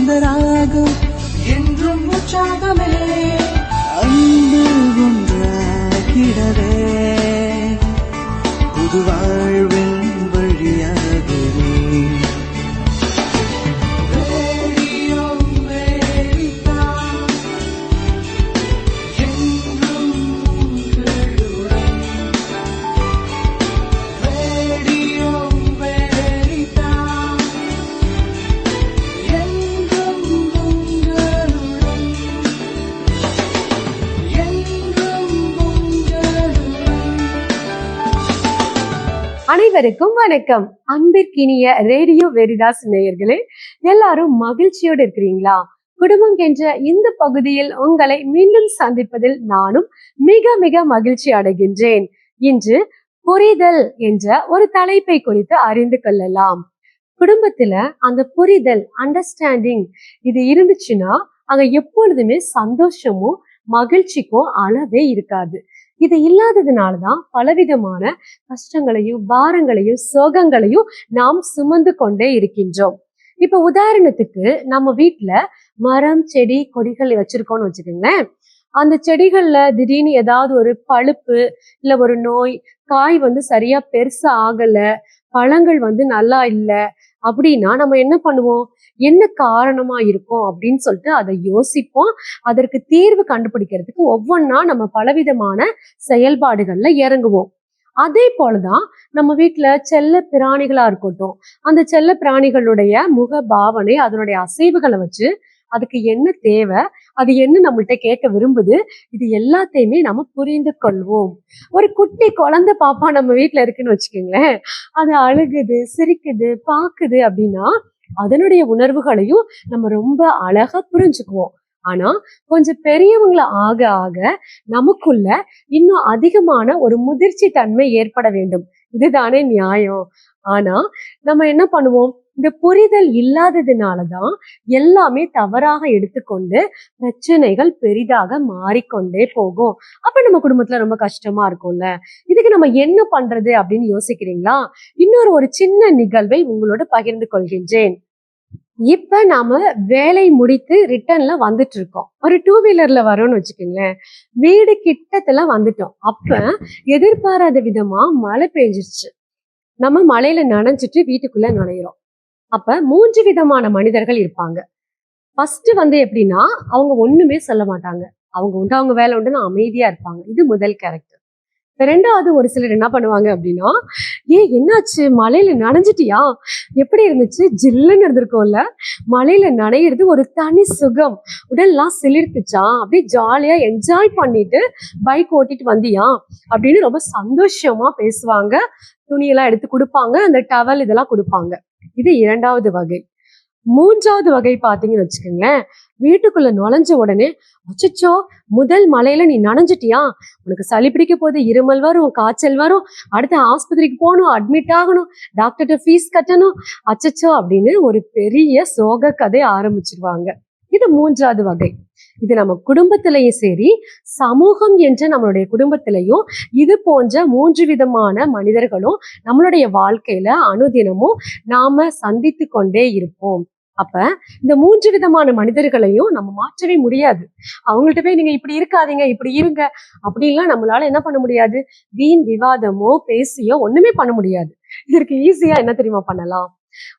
सुंदरा அனைவருக்கும் வணக்கம். அன்பிற்கினிய ரேடியோ வெரிதாஸ் நேயர்களே எல்லாரும் மகிழ்ச்சியோடு இருக்கிறீங்களா? குடும்பம் என்ற இந்த பகுதியில் உங்களை மீண்டும் சந்திப்பதில் நானும் மிக மிக மகிழ்ச்சி அடைகின்றேன். இன்று புரிதல் என்ற ஒரு தலைப்பை குறித்து அறிந்து கொள்ளலாம். குடும்பத்துல அந்த புரிதல் அண்டர்ஸ்டாண்டிங் இது இருந்துச்சுன்னா அங்க எப்பொழுதுமே சந்தோஷமும் மகிழ்ச்சிக்கும் அளவே இருக்காது. இது இல்லாததுனால தான் பலவிதமான கஷ்டங்களையும் பாரங்களையும் சோகங்களையும் நாம் சுமந்து கொண்டே இருக்கின்றோம். இப்ப உதாரணத்துக்கு நம்ம வீட்டுல மரம் செடி கொடிகள் வச்சிருக்கோம்னு வச்சுக்கோங்களேன். அந்த செடிகள்ல திடீர்னு ஏதாவது ஒரு பழுப்பு இல்ல ஒரு நோய் காய் வந்து சரியா பெருசா ஆகல பழங்கள் வந்து நல்லா இல்லை அப்படின்னா நம்ம என்ன பண்ணுவோம்? என்ன காரணமா இருக்கும் அப்படின்னு சொல்லிட்டு அதை யோசிப்போம். அதற்கு தீர்வு கண்டுபிடிக்கிறதுக்கு ஒவ்வொன்றா நம்ம பலவிதமான செயல்பாடுகள்ல இறங்குவோம். அதே போலதான் நம்ம வீட்டுல செல்ல பிராணிகளா இருக்கட்டும் அந்த செல்ல பிராணிகளுடைய முக பாவனை அதனுடைய அசைவுகளை வச்சு அதுக்கு என்ன தேவை? அது என்ன நம்மள்கிட்ட கேட்க விரும்புது? இது எல்லாத்தையுமே நம்ம புரிந்து கொள்வோம். ஒரு குட்டி குழந்தை பாப்பா நம்ம வீட்டில் இருக்குன்னு வச்சுக்கோங்களேன். அது அழுகுது சிரிக்குது பார்க்குது அப்படின்னா அதனுடைய உணர்வுகளையும் நம்ம ரொம்ப அழகா புரிஞ்சுக்குவோம். ஆனா கொஞ்சம் பெரியவங்கள ஆக ஆக நமக்குள்ள இன்னும் அதிகமான ஒரு முதிர்ச்சி தன்மை ஏற்பட வேண்டும். இதுதானே நியாயம். ஆனா நம்ம என்ன பண்ணுவோம்? இந்த புரிதல் இல்லாததுனாலதான் எல்லாமே தவறாக எடுத்துக்கொண்டு பிரச்சனைகள் பெரிதாக மாறிக்கொண்டே போகும். அப்ப நம்ம குடும்பத்துல ரொம்ப கஷ்டமா இருக்கும்ல. இதுக்கு நம்ம என்ன பண்றது அப்படின்னு யோசிக்கிறீங்களா? இன்னொரு ஒரு சின்ன நிகழ்வை உங்களோட பகிர்ந்து கொள்கின்றேன். இப்ப நாம வேலை முடித்து ரிட்டர்ன்ல வந்துட்டு இருக்கோம். ஒரு டூ வீலர்ல வரோம்னு வச்சுக்கோங்களேன். வீடு கிட்டத்துல வந்துட்டோம். அப்ப எதிர்பாராத விதமா மழை பெஞ்சிருச்சு. நம்ம மழையில நனைஞ்சிட்டு வீட்டுக்குள்ள நுழையிறோம். அப்ப மூன்று விதமான மனிதர்கள் இருப்பாங்க. ஃபர்ஸ்ட் வந்து எப்படின்னா அவங்க ஒண்ணுமே சொல்ல மாட்டாங்க. அவங்க உண்டு அவங்க வேலை உண்டுன்னு அமைதியா இருப்பாங்க. இது முதல் கேரக்டர் ரெண்டாவது ஒரு சிலர் என்ன பண்ணுவாங்க அப்படின்னா ஏ என்னாச்சு? மலையில நனைஞ்சிட்டியா? எப்படி இருந்துச்சு? ஜில்லுன்னு இருந்திருக்கோம்ல. மலையில நனையிறது ஒரு தனி சுகம். உடல்லாம் சிலிர்த்துச்சா? அப்படியே ஜாலியா என்ஜாய் பண்ணிட்டு பைக் ஓட்டிட்டு வந்தியா? அப்படின்னு ரொம்ப சந்தோஷமா பேசுவாங்க. துணியெல்லாம் எடுத்து கொடுப்பாங்க. அந்த டவல் இதெல்லாம் கொடுப்பாங்க. இது இரண்டாவது வகை. மூன்றாவது வகை பார்த்தீங்கன்னு வச்சுக்கோங்களேன். வீட்டுக்குள்ள நுழைஞ்ச உடனே அச்சச்சோ முதல் மலையில நீ நனைஞ்சிட்டியா? உனக்கு சளி பிடிக்க போது இருமல் வரும் காய்ச்சல் வரும் அடுத்து ஆஸ்பத்திரிக்கு போகணும் அட்மிட் ஆகணும் டாக்டர்கிட்ட ஃபீஸ் கட்டணும் அச்சச்சோ அப்படின்னு ஒரு பெரிய சோக கதை ஆரம்பிச்சிருவாங்க. இது மூன்றாவது வகை. இது நம்ம குடும்பத்திலையும் சரி சமூகம் என்ற நம்மளுடைய குடும்பத்திலையும் இது போன்ற மூன்று விதமான மனிதர்களும் நம்மளுடைய வாழ்க்கையில அனுதினமும் நாம சந்தித்து கொண்டே இருப்போம். அப்ப இந்த மூன்று விதமான மனிதர்களையும் நம்ம மாற்றவே முடியாது. அவங்கள்ட்ட போய் நீங்க இப்படி இருக்காதீங்க இப்படி இருங்க அப்படின்லாம் நம்மளால என்ன பண்ண முடியாது? வீண் விவாதமோ பேசியோ ஒண்ணுமே பண்ண முடியாது. இதற்கு ஈஸியா என்ன தெரியுமா பண்ணலாம்?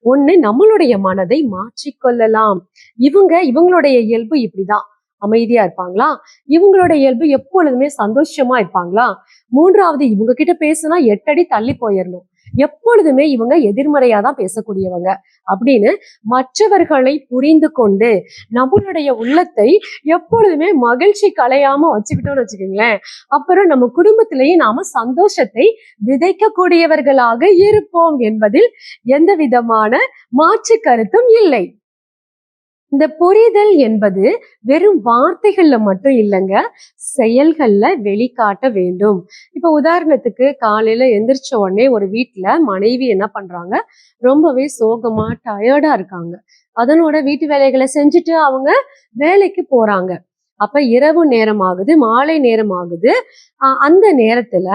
ஒண்ணு நம்மளுடைய மனதை மாற்றிக்கொள்ளலாம். இவங்க இவங்களுடைய இயல்பு இப்படிதான். அமைதியா இருப்பாங்களா? இவங்களோட இயல்பு எப்பொழுதுமே சந்தோஷமா இருப்பாங்களா? மூன்றாவது இவங்க கிட்ட பேசுனா எட்டடி தள்ளி போயிடணும் எப்பொழுதுமே இவங்க எதிர்மறையா தான் பேசக்கூடியவங்க. அப்படின்னு மற்றவர்களை புரிந்து கொண்டு நம்மளுடைய உள்ளத்தை எப்பொழுதுமே மகிழ்ச்சி கலையாம வச்சுக்கிட்டோம்னு வச்சுக்கோங்களேன். அப்புறம் நம்ம குடும்பத்திலேயே நாம சந்தோஷத்தை விதைக்கக்கூடியவர்களாக இருப்போம் என்பதில் எந்த விதமான மாற்று கருத்தும் இல்லை. இந்த புரிதல் என்பது வெறும் வார்த்தைகள்ல மட்டும் இல்லைங்க செயல்கள்ல வெளிக்காட்ட வேண்டும். இப்ப உதாரணத்துக்கு காலையில எந்திரிச்ச உடனே ஒரு வீட்டுல மனைவி என்ன பண்றாங்க? ரொம்பவே சோகமா டயர்டா இருக்காங்க. அதனோட வீட்டு வேலைகளை செஞ்சுட்டு அவங்க வேலைக்கு போறாங்க. அப்ப இரவு நேரம் ஆகுது மாலை நேரம் ஆகுது அந்த நேரத்துல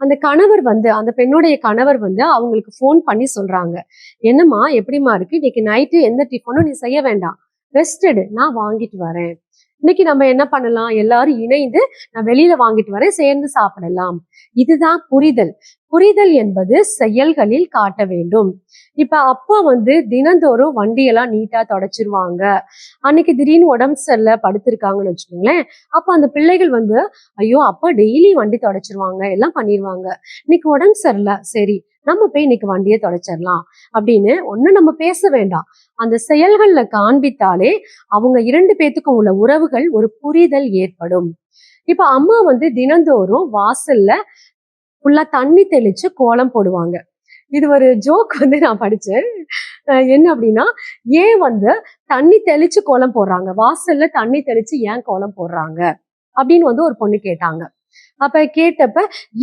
அந்த கணவர் வந்து அந்த பெண்ணுடைய கணவர் வந்து அவங்களுக்கு ஃபோன் பண்ணி சொல்றாங்க. என்னம்மா எப்படிம்மா இருக்கு? இன்னைக்கு நைட்டு எந்த டிஃபனும் நீ செய்ய வேண்டாம். ரெஸ்ட் நான் வாங்கிட்டு வரேன். இன்னைக்கு நம்ம என்ன பண்ணலாம்? எல்லாரும் இணைந்து நான் வெளியில வாங்கிட்டு வரேன் சேர்ந்து சாப்பிடலாம். இதுதான் புரிதல். புரிதல் என்பது செயல்களில் காட்ட வேண்டும். இப்ப அப்பா வந்து தினந்தோறும் வண்டியெல்லாம் நீட்டா தொடச்சிருவாங்க. அன்னைக்கு திடீர்னு உடம்பு சரியில்ல படுத்திருக்காங்கன்னு வச்சுக்கோங்களேன். அப்ப அந்த பிள்ளைகள் வந்து ஐயோ அப்பா டெய்லி வண்டி தொடச்சிருவாங்க எல்லாம் பண்ணிடுவாங்க இன்னைக்கு உடம்பு சரியில்ல சரி நம்ம போய் இன்னைக்கு வண்டியை தொடச்சிடலாம் அப்படின்னு ஒண்ணு நம்ம பேச வேண்டாம். அந்த செயல்கள்ல காண்பித்தாலே அவங்க இரண்டு பேத்துக்கும் உள்ள உறவுகள் ஒரு புரிதல் ஏற்படும். இப்ப அம்மா வந்து தினந்தோறும் வாசல்ல ஃபுல்லா தண்ணி தெளிச்சு கோலம் போடுவாங்க. இது ஒரு ஜோக் வந்து நான் படிச்சேன். என்ன அப்படின்னா ஏன் வந்து தண்ணி தெளிச்சு கோலம் போடுறாங்க? வாசல்ல தண்ணி தெளிச்சு ஏன் கோலம் போடுறாங்க? அப்படின்னு வந்து ஒரு பொண்ணு கேட்டாங்க. அப்ப கேட்டப்ப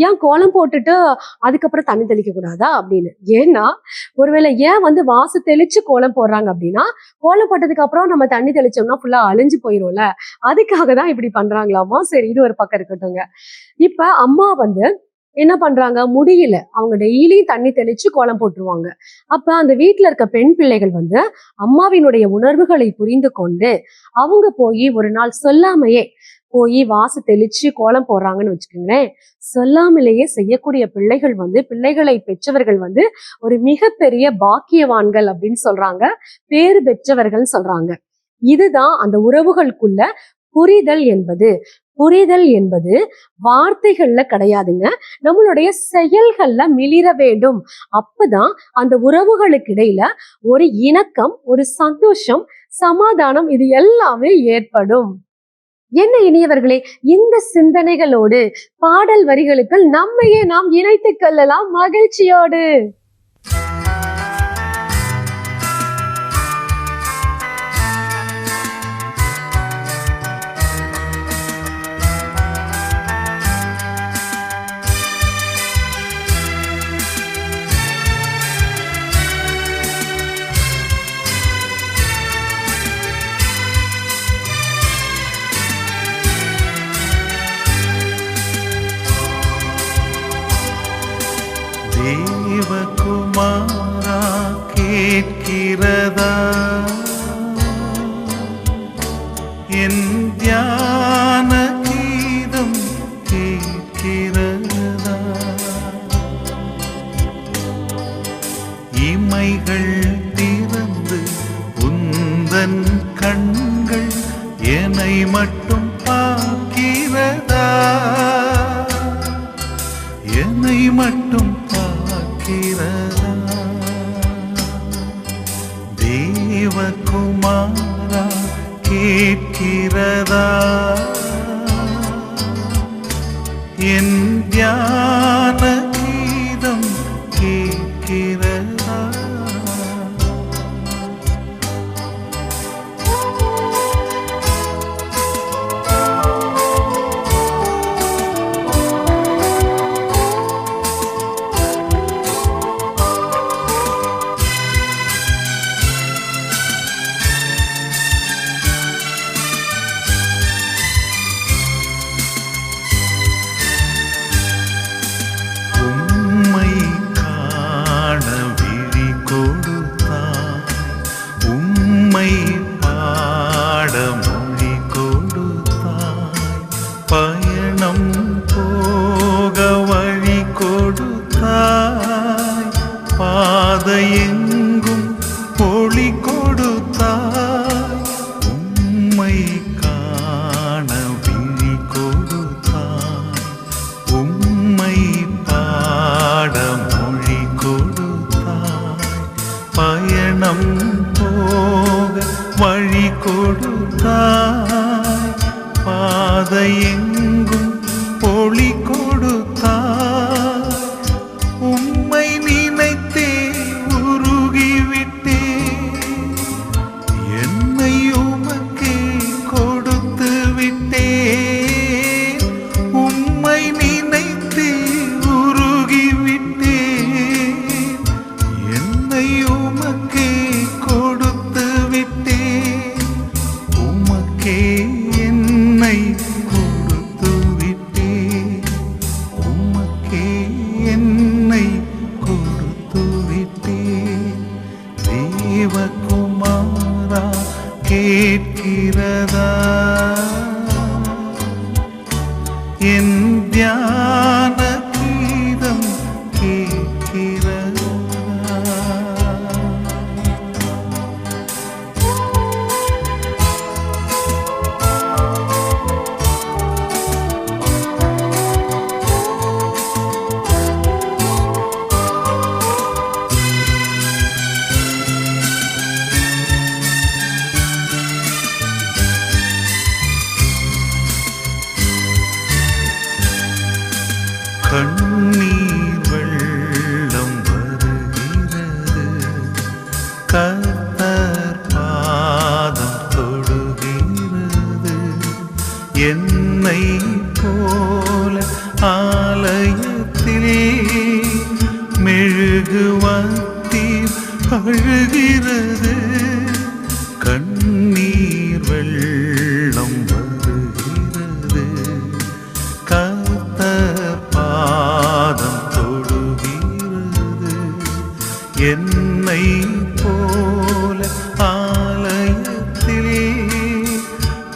ஏன் கோலம் போட்டுட்டு அதுக்கப்புறம் தண்ணி தெளிக்க கூடாதா? அப்படின்னு. ஏன்னா ஒருவேளை ஏன் வந்து வாசு தெளிச்சு கோலம் போடுறாங்க அப்படின்னா கோலம் போட்டதுக்கு அப்புறம் நம்ம தண்ணி தெளிச்சோம்னா ஃபுல்லா அழிஞ்சு போயிரும்ல. அதுக்காக தான் இப்படி பண்றாங்களாமா? சரி இது ஒரு பக்கம் இருக்கட்டும்ங்க. இப்ப அம்மா வந்து என்ன பண்றாங்க? முடியல. அவங்க டெய்லியும் தண்ணி தெளிச்சு கோலம் போட்டுருவாங்க. அப்ப அந்த வீட்டுல இருக்க பெண் பிள்ளைகள் வந்து அம்மாவினுடைய உணர்வுகளை புரிந்து கொண்டு அவங்க போய் ஒரு நாள் சொல்லாமையே போய் வாசு தெளிச்சு கோலம் போடுறாங்கன்னு வச்சுக்கோங்களேன். சொல்லாமலேயே செய்யக்கூடிய பிள்ளைகள் வந்து பிள்ளைகளை பெற்றவர்கள் வந்து ஒரு மிகப்பெரிய பாக்கியவான்கள் அப்படின்னு சொல்றாங்க. பேரு பெற்றவர்கள் சொல்றாங்க. இதுதான் அந்த உறவுகளுக்குள்ள புரிதல் என்பது. புரிதல் என்பது வார்த்தைகள்ல கிடையாதுங்க. நம்மளுடைய செயல்கள்ல மிளிர வேண்டும். அப்பதான் அந்த உறவுகளுக்கு இடையில ஒரு இணக்கம் ஒரு சந்தோஷம் சமாதானம் இது எல்லாமே ஏற்படும். என்ன இனியவர்களே இந்த சிந்தனைகளோடு பாடல் வரிகளுக்குள் நம்மையே நாம் இணைத்துக் கொள்ளலாம் மகிழ்ச்சியோடு. தேவகுமாரா கேட்கிறதா? உமக்கே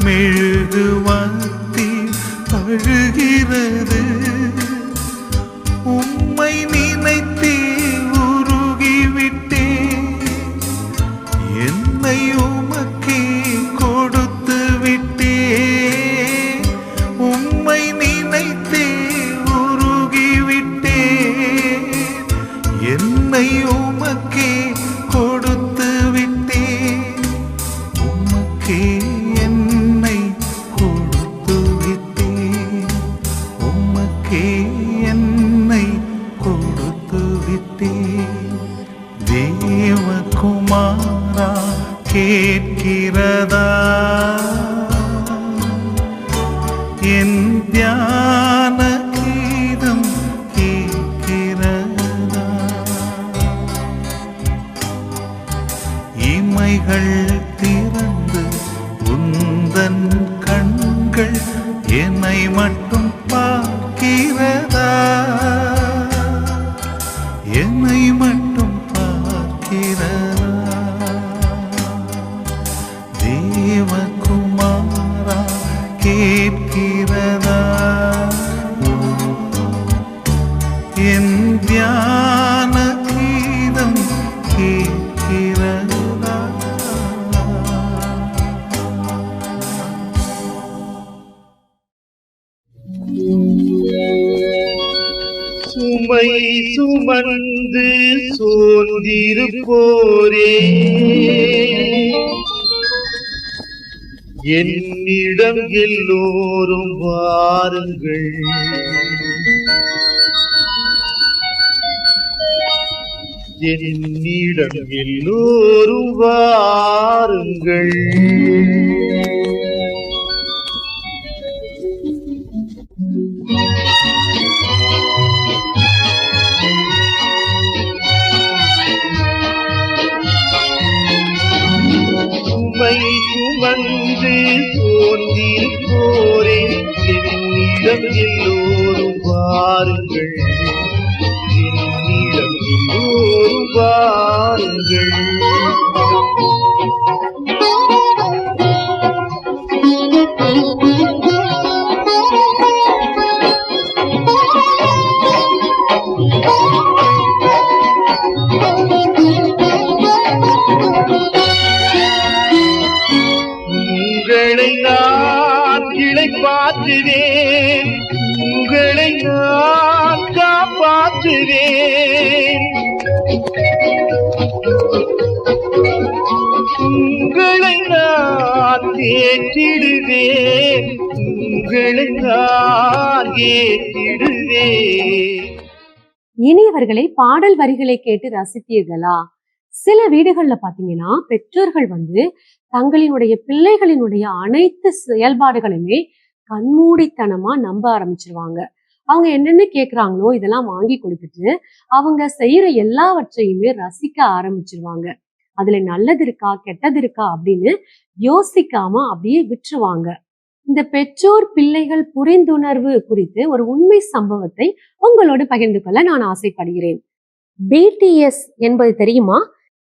മെഴുകുവാത്തി അഴുകിറത് சுமை சுமந்து சோர்ந்திருப்போரே. என்னிடம் எல்லோரும் வாருங்கள். என்னிடம் எல்லோரும் வாருங்கள். என்னிடம் இனியவர்களை பாடல் வரிகளை கேட்டு ரசித்தீர்களா? சில வீடுகள்ல பாத்தீங்கன்னா பெற்றோர்கள் வந்து தங்களினுடைய பிள்ளைகளினுடைய அனைத்து செயல்பாடுகளுமே கண்மூடித்தனமா நம்ப ஆரம்பிச்சிருவாங்க. அவங்க என்னென்ன கேட்குறாங்களோ இதெல்லாம் வாங்கி கொடுத்துட்டு அவங்க செய்யற எல்லாவற்றையுமே ரசிக்க ஆரம்பிச்சிருவாங்க. அதுல நல்லது இருக்கா கெட்டது இருக்கா அப்படின்னு யோசிக்காம அப்படியே விட்டுருவாங்க. இந்த பெற்றோர் பிள்ளைகள் புரிந்துணர்வு குறித்து ஒரு உண்மை சம்பவத்தை உங்களோடு பகிர்ந்து கொள்ள நான் ஆசைப்படுகிறேன். பிடிஎஸ் என்பது தெரியுமா?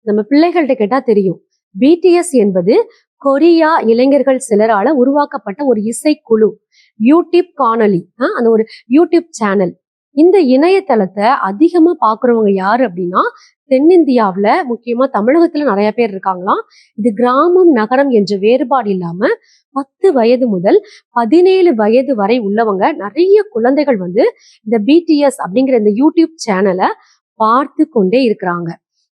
நம்ம பிள்ளைகள்கிட்ட கேட்டா தெரியும். பிடிஎஸ் என்பது கொரியா இளைஞர்கள் சிலரால உருவாக்கப்பட்ட ஒரு இசைக்குழு யூடியூப் காணொலி ஆஹ், அந்த ஒரு யூடியூப் சேனல். இந்த இணையதளத்தை அதிகமா பாக்குறவங்க யாரு அப்படின்னா தென்னிந்தியாவில் முக்கியமா தமிழகத்துல நிறைய பேர் இருக்காங்களாம். இது கிராமம் நகரம் என்ற வேறுபாடு இல்லாம பத்து வயது முதல் பதினேழு வயது வரை உள்ளவங்க நிறைய குழந்தைகள் வந்து இந்த பிடிஎஸ் அப்படிங்கிற இந்த யூடியூப் சேனலை பார்த்து கொண்டே இருக்கிறாங்க.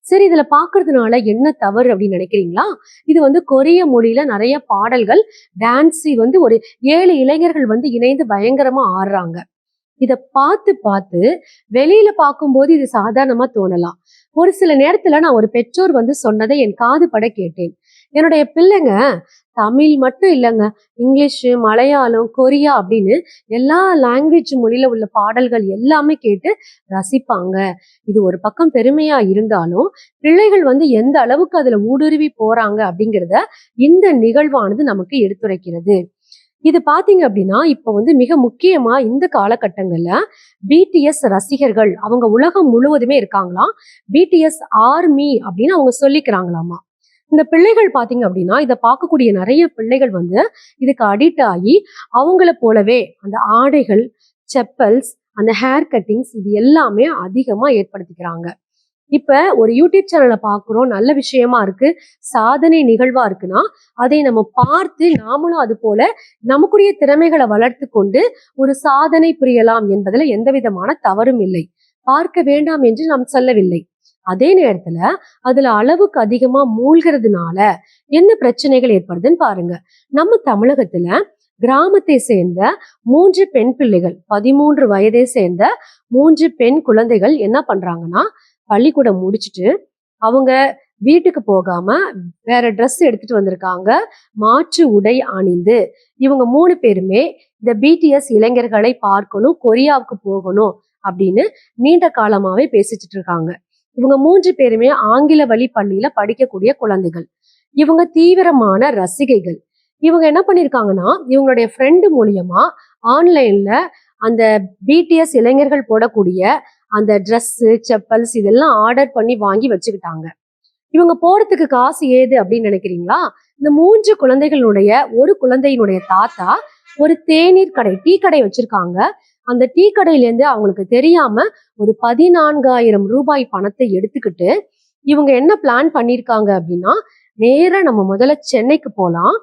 சரி இதுல பாக்குறதுனால என்ன தவறு அப்படின்னு நினைக்கிறீங்களா? இது வந்து கொரிய மொழியில நிறைய பாடல்கள் டான்ஸ் வந்து ஒரு ஏழு இளைஞர்கள் வந்து இணைந்து பயங்கரமா ஆடுறாங்க. இத பார்த்து பார்த்து வெளியில பார்க்கும்போது இது சாதாரணமா தோணலாம். ஒரு சில நேரத்துல நான் ஒரு பெற்றோர் வந்து சொன்னதை என் காது பட கேட்டேன். என்னுடைய பிள்ளைங்க தமிழ் மட்டும் இல்லைங்க இங்கிலீஷு மலையாளம் கொரியா அப்படின்னு எல்லா லாங்குவேஜ் மொழியில உள்ள பாடல்கள் எல்லாமே கேட்டு ரசிப்பாங்க. இது ஒரு பக்கம் பெருமையா இருந்தாலும் பிள்ளைகள் வந்து எந்த அளவுக்கு அதுல ஊடுருவி போறாங்க அப்படிங்கிறத இந்த நிகழ்வானது நமக்கு எடுத்துரைக்கிறது. இது பாத்தீங்க அப்படின்னா இப்ப வந்து மிக முக்கியமா இந்த காலகட்டங்கள்ல பிடிஎஸ் ரசிகர்கள் அவங்க உலகம் முழுவதுமே இருக்காங்களாம் பிடிஎஸ் ஆர்மி அப்படின்னு அவங்க சொல்லிக்கிறாங்களாமா. இந்த பிள்ளைகள் பாத்தீங்க அப்படின்னா இதை பார்க்கக்கூடிய நிறைய பிள்ளைகள் வந்து இதுக்கு அடிக்ட் ஆகி அவங்கள போலவே அந்த ஆடைகள் செப்பல்ஸ் அந்த ஹேர் கட்டிங்ஸ் இது எல்லாமே அதிகமா ஏற்படுத்திக்கிறாங்க. இப்ப ஒரு யூடியூப் சேனலை பார்க்குறோம் நல்ல விஷயமா இருக்கு சாதனை நிகழ்வா இருக்குன்னா அதை நம்ம பார்த்து நாமளும் அது போல நமக்குரிய திறமைகளை வளர்த்து கொண்டு ஒரு சாதனை புரியலாம் என்பதுல எந்த விதமான தவறும் இல்லை. பார்க்க வேண்டாம் என்று நாம் சொல்லவில்லை. அதே நேரத்துல அதுல அளவுக்கு அதிகமா மூழ்கிறதுனால என்ன பிரச்சனைகள் ஏற்படுதுன்னு பாருங்க. நம்ம தமிழகத்துல கிராமத்தை சேர்ந்த மூன்று பெண் பிள்ளைகள் பதிமூன்று வயதை சேர்ந்த மூன்று பெண் குழந்தைகள் என்ன பண்றாங்கன்னா பள்ளிக்கூடம் முடிச்சுட்டு அவங்க வீட்டுக்கு போகாம வேற ட்ரெஸ் எடுத்துட்டு வந்திருக்காங்க. மாற்று உடை அணிந்து. இவங்க மூணு பேருமே இந்த பிடிஎஸ் இளைஞர்களை பார்க்கணும் கொரியாவுக்கு போகணும் அப்படின்னு நீண்ட காலமாவே பேசிச்சுட்டு இருக்காங்க. இவங்க மூன்று பேருமே ஆங்கில வழி பள்ளியில படிக்கக்கூடிய குழந்தைகள். இவங்க தீவிரமான ரசிகைகள். இவங்க என்ன பண்ணிருக்காங்கன்னா இவங்களுடைய ஃப்ரெண்டு மூலியமா ஆன்லைன்ல அந்த பிடிஎஸ் இளைஞர்கள் போடக்கூடிய அந்த ட்ரெஸ்ஸு செப்பல்ஸ் இதெல்லாம் ஆர்டர் பண்ணி வாங்கி வச்சுக்கிட்டாங்க. இவங்க போறதுக்கு காசு ஏது அப்படின்னு நினைக்கிறீங்களா? இந்த மூன்று குழந்தைகளுடைய ஒரு குழந்தையினுடைய தாத்தா ஒரு தேநீர் கடை டீ கடை வச்சிருக்காங்க. அந்த டீ கடையிலேருந்து அவங்களுக்கு தெரியாம ஒரு பதினான்காயிரம் ரூபாய் பணத்தை எடுத்துக்கிட்டு இவங்க என்ன பிளான் பண்ணிருக்காங்க அப்படின்னா நேரா நம்ம முதல்ல சென்னைக்கு போலாம்.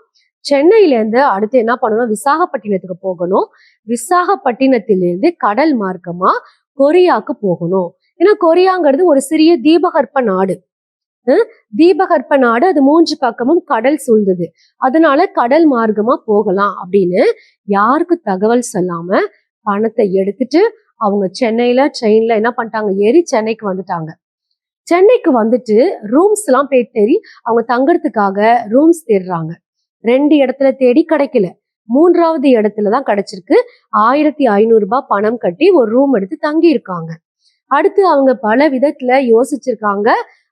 சென்னையில இருந்து அடுத்து என்ன பண்ணணும்? விசாகப்பட்டினத்துக்கு போகணும். விசாகப்பட்டினத்திலேருந்து கடல் மார்க்கமா கொரியாக்கு போகணும். ஏன்னா கொரியாங்கிறது ஒரு சிறிய தீபகற்ப நாடு. தீபகற்ப நாடு அது மூன்று பக்கமும் கடல் சூழ்ந்தது. அதனால கடல் மார்க்கமா போகலாம் அப்படின்னு யாருக்கு தகவல் சொல்லாம பணத்தை எடுத்துட்டு அவங்க சென்னையில ட்ரெயின்ல என்ன பண்ணிட்டாங்க? ஏறி சென்னைக்கு வந்துட்டாங்க. சென்னைக்கு வந்துட்டு ரூம்ஸ் எல்லாம் போய் தேடி அவங்க தங்கறதுக்காக ரூம்ஸ் தேடுறாங்க. ரெண்டு இடத்துல தேடி கிடைக்கல. மூன்றாவது இடத்துல தான் கிடைச்சிருக்கு. ஆயிரத்தி ஐநூறு ரூபாய் பணம் கட்டி ஒரு ரூம் எடுத்து தங்கி இருக்காங்க அடுத்து அவங்க பல விதத்துல யோசிச்சிருக்காங்க.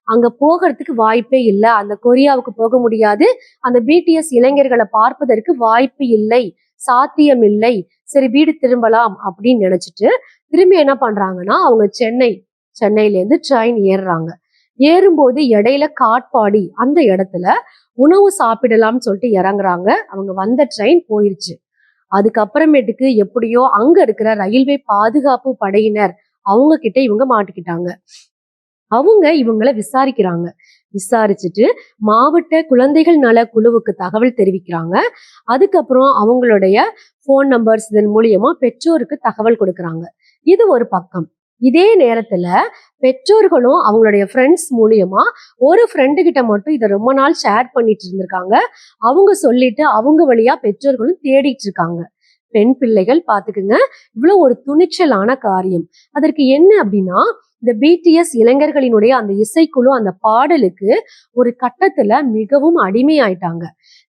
அங்க போகிறதுக்கு வாய்ப்பே இல்லை. அந்த கொரியாவுக்கு போக முடியாது. அந்த பிடிஎஸ் இளைஞர்களை பார்ப்பதற்கு வாய்ப்பு இல்லை. சாத்தியம் இல்லை. சரி வீடு திரும்பலாம் அப்படின்னு நினைச்சிட்டு திரும்பி என்ன பண்றாங்கன்னா அவங்க சென்னை சென்னையில இருந்து ட்ரெயின் ஏறுறாங்க. ஏறும்போது இடையில காட்பாடி அந்த இடத்துல உணவு சாப்பிடலாம்னு சொல்லிட்டு இறங்குறாங்க. அவங்க வந்த ட்ரெயின் போயிருச்சு. அதுக்கப்புறமேட்டுக்கு எப்படியோ அங்க இருக்கிற ரயில்வே பாதுகாப்பு படையினர் அவங்க கிட்ட இவங்க மாட்டிக்கிட்டாங்க. அவங்க இவங்கள விசாரிக்கிறாங்க. விசாரிச்சுட்டு மாவட்ட குழந்தைகள் நல குழுவுக்கு தகவல் தெரிவிக்கிறாங்க. அதுக்கப்புறம் அவங்களுடைய ஃபோன் நம்பர்ஸ் இதன் மூலியமா பெற்றோருக்கு தகவல் கொடுக்கறாங்க. இது ஒரு பக்கம். இதே நேரத்துல பெற்றோர்களும் அவங்களுடைய ஃப்ரெண்ட்ஸ் மூலியமா ஒரு ஃப்ரெண்டு கிட்ட மட்டும் இதை ரொம்ப நாள் ஷேர் பண்ணிட்டு இருந்திருக்காங்க. அவங்க சொல்லிட்டு அவங்க வழியா பெற்றோர்களும் தேடிட்டு இருக்காங்க. பெண் பிள்ளைகள் பாத்துக்குங்க இவ்வளவு ஒரு துணிச்சலான காரியம். அதற்கு என்ன அப்படின்னா இந்த பிடிஎஸ் இளைஞர்களினுடைய அந்த இசைக்குழு அந்த பாடலுக்கு ஒரு கட்டத்துல மிகவும் அடிமையாயிட்டாங்க.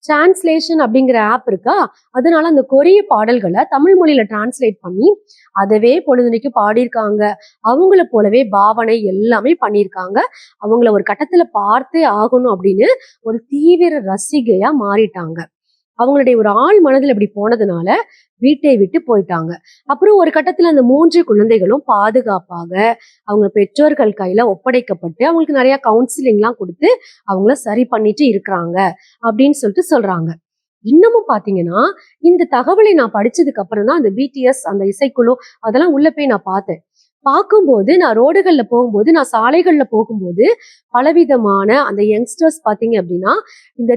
டிரான்ஸ்லேஷன் அப்படிங்கிற ஆப் இருக்கா? அதனால அந்த கொரிய பாடல்களை தமிழ் மொழியில டிரான்ஸ்லேட் பண்ணி அதவே பொழுதுனைக்கு பாடியிருக்காங்க. அவங்கள போலவே பாவனை எல்லாமே பண்ணியிருக்காங்க. அவங்கள ஒரு கட்டத்துல பார்த்தே ஆகணும் அப்படின்னு ஒரு தீவிர ரசிகையா மாறிட்டாங்க. அவங்களுடைய ஒரு ஆள் மனதில் இப்படி போனதுனால வீட்டை விட்டு போயிட்டாங்க. அப்புறம் ஒரு கட்டத்துல அந்த மூன்று குழந்தைகளும் பாதுகாப்பாக அவங்க பெற்றோர்கள் கையில ஒப்படைக்கப்பட்டு அவங்களுக்கு நிறைய கவுன்சிலிங்லாம் கொடுத்து அவங்கள சரி பண்ணிட்டு இருக்கிறாங்க அப்படின்னு சொல்லிட்டு சொல்றாங்க. இன்னமும் பாத்தீங்கன்னா இந்த தகவலை நான் படிச்சதுக்கு அப்புறம் தான் அந்த பிடிஎஸ் அந்த இசைக்குழு அதெல்லாம் உள்ள போய் நான் பார்த்தேன். பார்க்கும்போது நான் ரோடுகளில் போகும்போது நான் சாலைகளில் போகும்போது பலவிதமான அந்த யங்ஸ்டர்ஸ் பார்த்தீங்க அப்படின்னா இந்த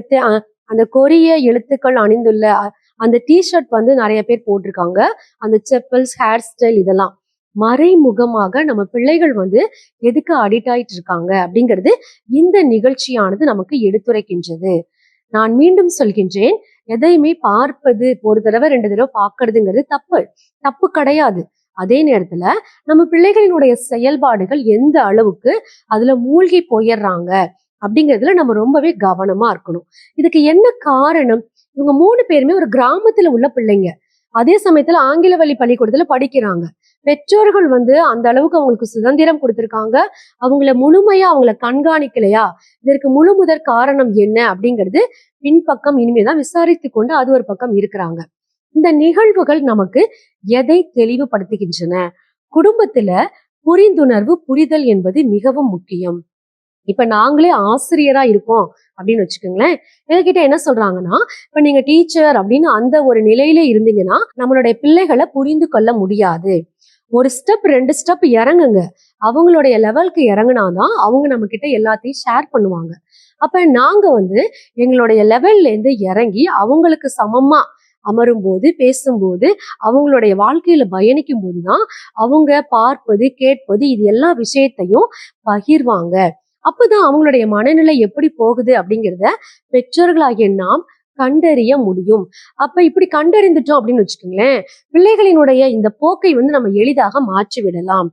அந்த கொரிய எழுத்துக்கள் அணிந்துள்ள அந்த டிஷர்ட் வந்து நிறைய பேர் போட்டிருக்காங்க. அந்த செப்பல்ஸ் ஹேர் ஸ்டைல் இதெல்லாம். மறைமுகமாக நம்ம பிள்ளைகள் வந்து எதுக்கு அடிக்ட் ஆயிட்டு இருக்காங்க அப்படிங்கிறது இந்த நிகழ்ச்சியானது நமக்கு எடுத்துரைக்கின்றது. நான் மீண்டும் சொல்கின்றேன் எதையுமே பார்ப்பது ஒரு தடவை ரெண்டு தடவை பார்க்கறதுங்கிறது தப்பு. தப்பு கிடையாது. அதே நேரத்துல நம்ம பிள்ளைகளினுடைய செயல்பாடுகள் எந்த அளவுக்கு அதுல மூழ்கி போயிடுறாங்க அப்படிங்கிறதுல நம்ம ரொம்பவே கவனமா இருக்கணும். இதுக்கு என்ன காரணம்? இவங்க மூணு பேருமே ஒரு கிராமத்துல உள்ள பிள்ளைங்க. அதே சமயத்துல ஆங்கில வழி பள்ளிக்கூடத்துல படிக்கிறாங்க. பெற்றோர்கள் வந்து அந்த அளவுக்கு அவங்களுக்கு சுதந்திரம் கொடுத்துருக்காங்க. அவங்கள முழுமையா அவங்கள கண்காணிக்கலையா? இதற்கு முழு முதற் காரணம் என்ன அப்படிங்கிறது பின்பக்கம் இனிமேதான் விசாரித்து கொண்டு அது ஒரு பக்கம் இருக்கிறாங்க. இந்த நிகழ்வுகள் நமக்கு எதை தெளிவுபடுத்துகின்றன? குடும்பத்துல புரிந்துணர்வு புரிதல் என்பது மிகவும் முக்கியம். இப்ப நாங்களே ஆசிரியரா இருக்கோம் அப்படின்னு வச்சுக்கோங்களேன். எங்ககிட்ட என்ன சொல்றாங்கன்னா இப்ப நீங்க டீச்சர் அப்படின்னு அந்த ஒரு நிலையில இருந்தீங்கன்னா நம்மளுடைய பிள்ளைகளை புரிந்து கொள்ள முடியாது. ஒரு ஸ்டெப் ரெண்டு ஸ்டெப் இறங்குங்க. அவங்களுடைய லெவலுக்கு இறங்குனாதான் அவங்க நம்ம கிட்ட எல்லாத்தையும் ஷேர் பண்ணுவாங்க. அப்ப நாங்க வந்து எங்களுடைய லெவல்ல இருந்து இறங்கி அவங்களுக்கு சமமா அமரும்போது பேசும்போது அவங்களுடைய வாழ்க்கையில பயணிக்கும் போதுதான் அவங்க பார்ப்பது கேட்பது இது எல்லா விஷயத்தையும் பகிர்வாங்க. அப்பதான் அவங்களுடைய மனநிலை எப்படி போகுது அப்படிங்கிறத பெற்றோர்களாகிய நாம் கண்டறிய முடியும். அப்ப இப்படி கண்டறிந்துட்டோம் அப்படின்னு வச்சுக்கோங்களேன் பிள்ளைகளினுடைய இந்த போக்கை வந்து நம்ம எளிதாக மாற்றி விடலாம்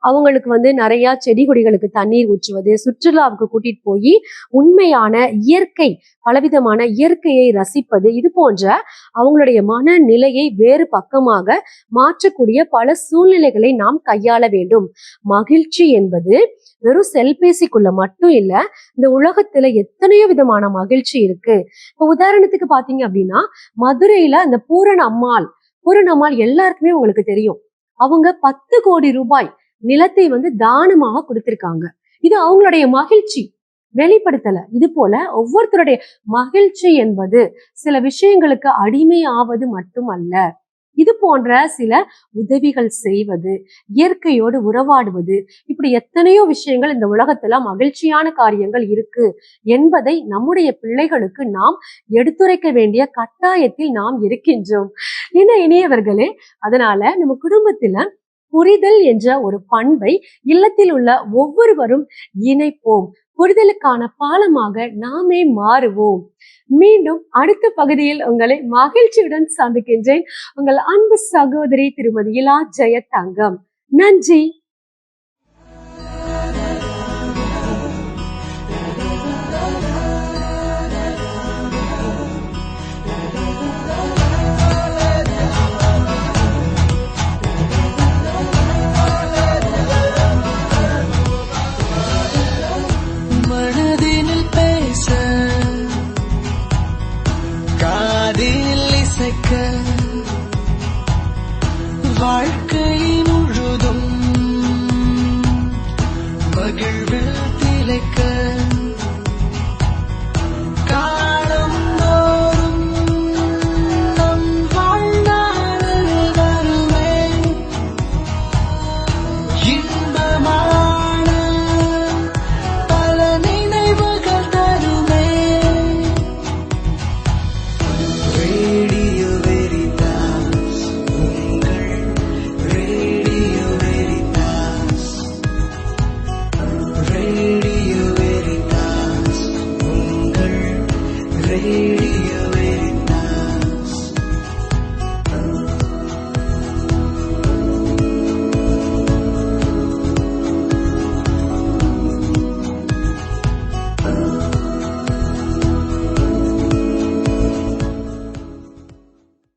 அவங்களுக்கு வந்து நிறைய செடி கொடிகளுக்கு தண்ணீர் ஊற்றுவது சுற்றுலாவுக்கு கூட்டிட்டு போய் உண்மையான இயற்கை பலவிதமான இயற்கையை ரசிப்பது இது போன்ற அவங்களுடைய மனநிலையை வேறு பக்கமாக மாற்றக்கூடிய பல சூழ்நிலைகளை நாம் கையாள வேண்டும். மகிழ்ச்சி என்பது வெறும் செல்பேசிக்குள்ள மட்டும் இல்ல இந்த உலகத்துல எத்தனையோ விதமான மகிழ்ச்சி இருக்கு. இப்ப உதாரணத்துக்கு பாத்தீங்க அப்படின்னா மதுரையில அந்த பூரண அம்மாள் பூரண அம்மாள் எல்லாருக்குமே உங்களுக்கு தெரியும். அவங்க பத்து கோடி ரூபாய் நிலத்தை வந்து தானமாக கொடுத்திருக்காங்க. இது அவங்களுடைய மகிழ்ச்சி. வெளிப்படுத்தல. இது போல ஒவ்வொருத்தருடைய மகிழ்ச்சி என்பது சில விஷயங்களுக்கு அடிமை ஆவது மட்டுமல்ல. இது போன்ற சில உதவிகள் செய்வது இயற்கையோடு உறவாடுவது இப்படி எத்தனையோ விஷயங்கள் இந்த உலகத்துல மகிழ்ச்சியான காரியங்கள் இருக்கு என்பதை நம்முடைய பிள்ளைகளுக்கு நாம் எடுத்துரைக்க வேண்டிய கட்டாயத்தில் நாம் இருக்கின்றோம். என்ன இனியவர்களே அதனால நம்ம குடும்பத்துல புரிதல் என்ற ஒரு பண்பை இல்லத்தில் உள்ள ஒவ்வொருவரும் இணைப்போம். புரிதலுக்கான பாலமாக நாமே மாறுவோம். மீண்டும் அடுத்த பகுதியில் உங்களை மகிழ்ச்சியுடன் சந்திக்கின்றேன். உங்கள் அன்பு சகோதரி திருமதி இலா ஜெயத்தங்கம் நன்றி. இசைக்க வாழ்க்கை முழுதும் மகிழ்வில்